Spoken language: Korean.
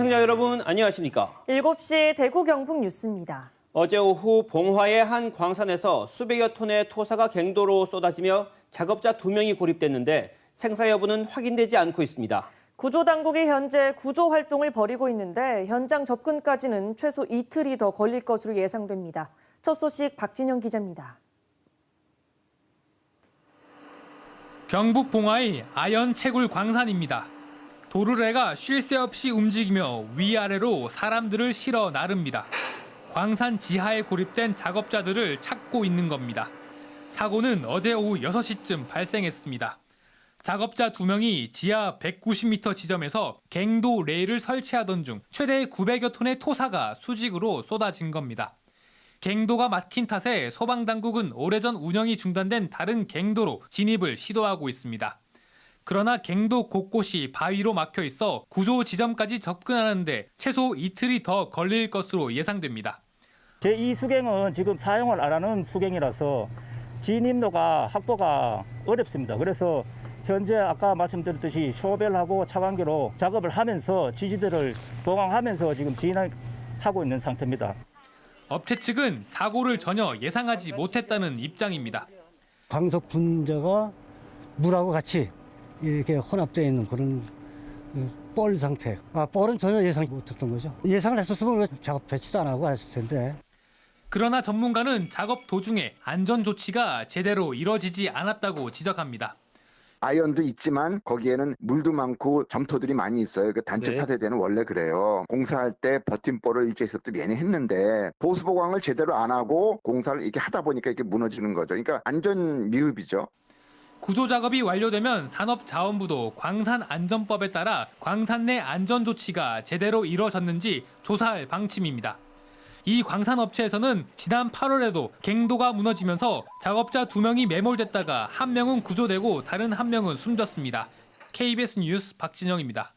시청자 여러분 안녕하십니까? 7시 대구 경북 뉴스입니다. 어제 오후 봉화의 한 광산에서 수백여 톤의 토사가 갱도로 쏟아지며 작업자 두 명이 고립됐는데 생사 여부는 확인되지 않고 있습니다. 구조 당국이 현재 구조 활동을 벌이고 있는데 현장 접근까지는 최소 이틀이 더 걸릴 것으로 예상됩니다. 첫 소식 박진영 기자입니다. 경북 봉화의 아연 채굴 광산입니다. 도르래가 쉴 새 없이 움직이며 위아래로 사람들을 실어 나릅니다. 광산 지하에 고립된 작업자들을 찾고 있는 겁니다. 사고는 어제 오후 6시쯤 발생했습니다. 작업자 두 명이 지하 190m 지점에서 갱도 레일을 설치하던 중 최대 900여 톤의 토사가 수직으로 쏟아진 겁니다. 갱도가 막힌 탓에 소방당국은 오래전 운영이 중단된 다른 갱도로 진입을 시도하고 있습니다. 그러나 갱도 곳곳이 바위로 막혀 있어 구조 지점까지 접근하는데 최소 이틀이 더 걸릴 것으로 예상됩니다. 제2 수경은 지금 사용을 안 하는 수경이라서 진입로가 확보가 어렵습니다. 그래서 현재 아까 말씀드렸듯이 쇼벨하고 차관기로 작업을 하면서 지지대를 보강하면서 지금 진행하고 있는 상태입니다. 업체 측은 사고를 전혀 예상하지 못했다는 입장입니다. 광석 분자가 물하고 같이 이렇게 혼합되어 있는 그런 그뻘 상태. 아, 뻘은 전혀 예상 못했던 거죠. 예상을 했었으면 왜 작업 배치도 안 하고 했을 텐데. 그러나 전문가는 작업 도중에 안전 조치가 제대로 이뤄지지 않았다고 지적합니다. 아이언도 있지만 거기에는 물도 많고 점토들이 많이 있어요. 그 단층 네. 파쇄대는 원래 그래요. 공사할 때 버팀볼을 일제히서부터 얘네 했는데 보수 보강을 제대로 안 하고 공사를 이렇게 하다 보니까 이렇게 무너지는 거죠. 그러니까 안전 미흡이죠. 구조 작업이 완료되면 산업자원부도 광산안전법에 따라 광산 내 안전 조치가 제대로 이뤄졌는지 조사할 방침입니다. 이 광산업체에서는 지난 8월에도 갱도가 무너지면서 작업자 두 명이 매몰됐다가 한 명은 구조되고 다른 한 명은 숨졌습니다. KBS 뉴스 박진영입니다.